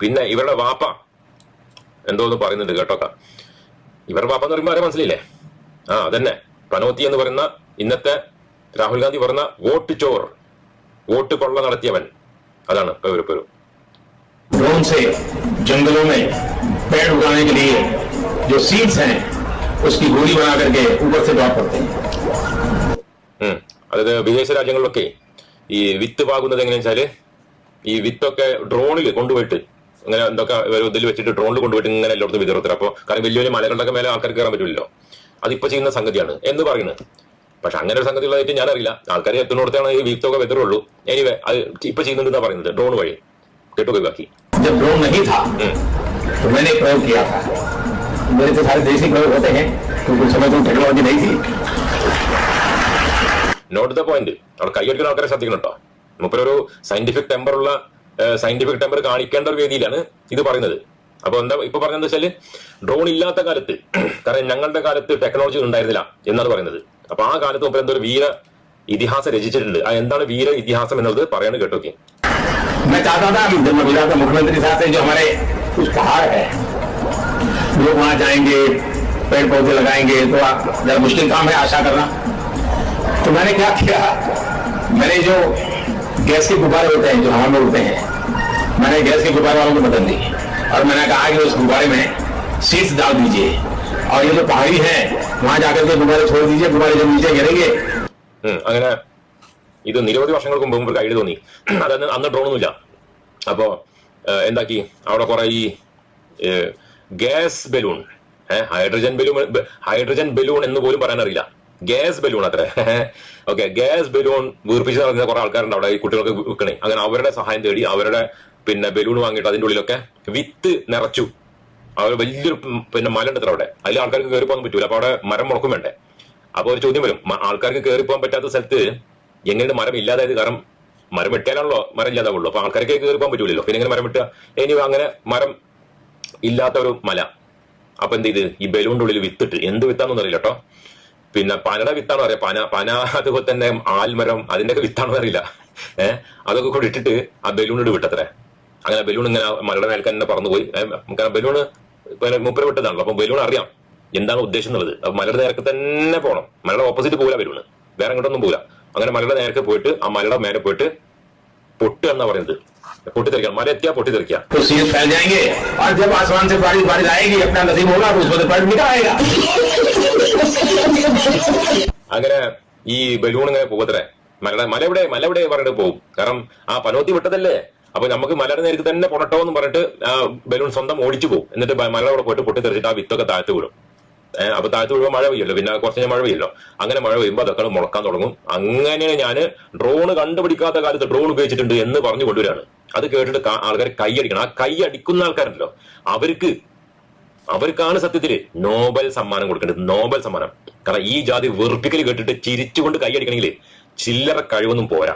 പിന്നെ ഇവരുടെ വാപ്പ എന്തോ ഒന്ന് പറയുന്നുണ്ട് കേട്ടോക്ക ഇവരുടെ വാപ്പ എന്ന് പറയുമ്പോൾ ആരെ മനസ്സിലില്ലേ ആ അതന്നെ പനോത്തി എന്ന് പറയുന്ന ഇന്നത്തെ രാഹുൽ ഗാന്ധി പറയുന്ന വോട്ട് ചോർ വോട്ട് കൊള്ള നടത്തിയവൻ അതാണ് ഇപ്പൊ ഇവര് പേര് ड्रोन से जंगलों में पेड़ उगाने के लिए जो सीड्स हैं उसकी गोली बना करके ऊपर से ड्रॉप करते हैं ഉം. അതായത് വിദേശ രാജ്യങ്ങളിലൊക്കെ ഈ വിത്ത് പാകുന്നത് എങ്ങനെയാ വെച്ചാല് ഈ വിത്തൊക്കെ ഡ്രോണിൽ കൊണ്ടുപോയിട്ട് അങ്ങനെ എന്തൊക്കെ ഒരു ഇതിൽ വെച്ചിട്ട് ഡ്രോണിൽ കൊണ്ടുപോയിട്ട് ഇങ്ങനെ എല്ലായിടത്തും വിതറത്തില്ല അപ്പോൾ കാരണം വലിയ വലിയ മലകളുടെ മേലെ ആൾക്കാർക്ക് കയറാൻ പറ്റില്ലല്ലോ അതിപ്പോ ചെയ്യുന്ന സംഗതിയാണ് എന്ന് പറയുന്നത് പക്ഷെ അങ്ങനെ ഒരു സംഗതി ഉള്ളതായിട്ട് ഞാൻ അറിയില്ല ആൾക്കാർ എത്തുന്നിടത്താണ് ഈ വിത്തൊക്കെ വിതറുള്ളൂ എനിവേ അത് ഇപ്പൊ ചെയ്യുന്നുണ്ടെന്നാ പറയുന്നത് ഡ്രോൺ വഴി കേട്ടോ ബാക്കി जब ड्रोन नहीं था तो मैंने एक प्रयोग किया था मेरे तो सारे देसी प्रयोग होते हैं क्योंकि उस समय तो टेक्नोलॉजी नहीं थी നോട്ട് ദ പോയിന്റ് അവിടെ കൈയടിക്കുന്ന ആൾക്കാരെ ശ്രദ്ധിക്കണം കേട്ടോ മൂപ്പരൊരു സയന്റിഫിക് ടെമ്പർ ഉള്ള സയന്റിഫിക് ടെമ്പർ കാണിക്കേണ്ട ഒരു വേദിയിലാണ് ഇത് പറയുന്നത് അപ്പൊ എന്താ ഇപ്പൊ പറഞ്ഞത് വെച്ചാല് ഡ്രോൺ ഇല്ലാത്ത കാലത്ത് കാരണം ഞങ്ങളുടെ കാലത്ത് ടെക്നോളജി ഉണ്ടായിരുന്നില്ല എന്നാണ് പറയുന്നത് അപ്പൊ ആ കാലത്ത് മുമ്പ് എന്തോ ഒരു വീര ഇതിഹാസം രചിച്ചിട്ടുണ്ട് ആ എന്താണ് വീര ഇതിഹാസം എന്നുള്ളത് പറയാൻ കേട്ടോക്കെ मैं चाहता था कि जब मैं गुजरात के मुख्यमंत्री साहब से जो हमारे कुछ पहाड़ है लोग वहां जाएंगे पेड़ पौधे लगाएंगे तो आप जरा मुश्किल काम है आशा करना तो मैंने क्या किया मैंने जो गैस के गुब्बारे होते हैं जो हवा में उड़ते हैं मैंने गैस के गुब्बारे वालों को बदल दी और मैंने कहा कि उस गुब्बारे में सीड्स डाल दीजिए और ये जो पहाड़ी है वहां जाकर के गुब्बारे छोड़ दीजिए गुब्बारे जब नीचे गिरेंगे ഉം, അങ്ങനെ ഇത് നിരവധി വർഷങ്ങൾക്ക് മുമ്പ് ഒരു ഐഡിയ തോന്നി അതായത് അന്ന് ഡ്രോണൊന്നുമില്ല അപ്പോ ഏഹ്, എന്താക്കി അവിടെ കുറെ ഈ ഏഹ്, ഗ്യാസ് ബലൂൺ ഏഹ്, ഹൈഡ്രജൻ ബലൂൺ ബ- ഹൈഡ്രജൻ ബലൂൺ എന്ന് പോലും പറയാൻ അറിയില്ല ഗ്യാസ് ബലൂൺ അത്ര. ഓക്കെ ഗ്യാസ് ബലൂൺ വീർപ്പിച്ച് നടക്കുന്ന കുറെ ആൾക്കാരുണ്ട് അവിടെ ഈ കുട്ടികൾക്ക് വിൽക്കണേ. അങ്ങനെ അവരുടെ സഹായം തേടി അവരുടെ പിന്നെ ബലൂൺ വാങ്ങിയിട്ട് അതിന്റെ ഉള്ളിലൊക്കെ വിത്ത് നിറച്ചു. അവർ വലിയൊരു പിന്നെ മല ഉണ്ട് അവിടെ. അതിൽ ആൾക്കാർക്ക് കയറി പോകാൻ പറ്റൂല. അപ്പൊ അവിടെ മരം മുളക്കും വേണ്ടേ. അപ്പൊ ഒരു ചോദ്യം വരും. ആൾക്കാർക്ക് കയറി പോകാൻ പറ്റാത്ത സ്ഥലത്ത് എങ്ങനെ മരം ഇല്ലാതായത്? കാരണം മരം വെട്ടാനാണല്ലോ മരം ഇല്ലാതാവുള്ളൂ. അപ്പൊ ആൾക്കാർക്ക് കയറി പോകാൻ പറ്റൂലല്ലോ. പിന്നെ എങ്ങനെ മരം വെട്ടുക? ഇനി അങ്ങനെ മരം ഇല്ലാത്ത ഒരു മല. അപ്പൊ എന്ത് ചെയ്ത്? ഈ ബലൂണിന്റെ ഉള്ളിൽ വിത്തിട്ട് എന്ത് വിത്താന്നൊന്നും അറിയില്ല കേട്ടോ പിന്നെ പനയുടെ വിത്താണോ അറിയാം പന പന അതുപോലെ തന്നെ ആൽമരം അതിന്റെയൊക്കെ വിത്താണോ അറിയില്ല ഏഹ് അതൊക്കെ കൂടി ഇട്ടിട്ട് ആ ബലൂണിട്ട് വിട്ടത്രേ അങ്ങനെ ബലൂൺ ഇങ്ങനെ ആ മലയുടെ മേൽക്ക് തന്നെ പറന്നുപോയി ഏഹ് കാരണം ബലൂണ് പിന്നെ മുപ്പര വിട്ടതാണല്ലോ അപ്പൊ ബലൂൺ അറിയാം എന്താണ് ഉദ്ദേശം എന്നുള്ളത് അപ്പൊ മലയുടെ നേരക്ക് തന്നെ പോകണം മലയുടെ ഓപ്പോസിറ്റ് പോകില്ല ബലൂണ് വേറെ എങ്ങോട്ടൊന്നും പോകില്ല അങ്ങനെ മലയുടെ നേരക്ക് പോയിട്ട് ആ മലയുടെ മേലെ പോയിട്ട് പൊട്ട് എന്നാ പറയുന്നത് പൊട്ടിത്തെറിക്കാം മല എത്തിയാ പൊട്ടിത്തെറിക്കുക तो सीड्स फैल जाएंगे और जब आसमान से बारिश बारिश आएगी अपना नसीब होगा तो उसमें से पेड़ निकल आएगा അങ്ങനെ ഈ ബലൂൺ ഇങ്ങനെ പോകത്രേ. മലയുടെ മല എവിടെ പറഞ്ഞിട്ട് പോകും കാരണം ആ പനോത്തി വിട്ടതല്ലേ? അപ്പൊ നമുക്ക് മലയുടെ നേരത്തെ തന്നെ പൊടട്ടോ എന്ന് പറഞ്ഞിട്ട് ബലൂൺ സ്വന്തം ഓടിച്ചു പോകും എന്നിട്ട് മലയുടെ പോയിട്ട് പൊട്ടിത്തെറിച്ചിട്ട് ആ വിത്തൊക്കെ താഴ്ത്തു വിടും. ഏഹ് അപ്പൊ താഴ്ത്തു വീഴുമ്പോൾ മഴ പെയ്യല്ലോ പിന്നെ കുറച്ച് കഴിഞ്ഞാൽ മഴ പെയ്യല്ലോ അങ്ങനെ മഴ പെയ്യുമ്പോൾ അതൊക്കെ മുളക്കാൻ തുടങ്ങും. അങ്ങനെ ഞാൻ ഡ്രോണ് കണ്ടുപിടിക്കാത്ത കാലത്ത് ഡ്രോൺ ഉപയോഗിച്ചിട്ടുണ്ട് എന്ന് പറഞ്ഞു കൊണ്ടുവരാണ് അത് കേട്ടിട്ട് ആൾക്കാർ കൈയടിക്കണം. ആ കൈ അടിക്കുന്ന ആൾക്കാരുണ്ടല്ലോ. അവർക്ക് അവർക്കാണ് സത്യത്തിൽ നോബൽ സമ്മാനം കൊടുക്കേണ്ടത്. നോബൽ സമ്മാനം. കാരണം ഈ ജാതി വെറുപ്പിക്കൽ കേട്ടിട്ട് ചിരിച്ചുകൊണ്ട് കൈയടിക്കണമെങ്കിൽ ചില്ലറ കഴിവൊന്നും പോരാ.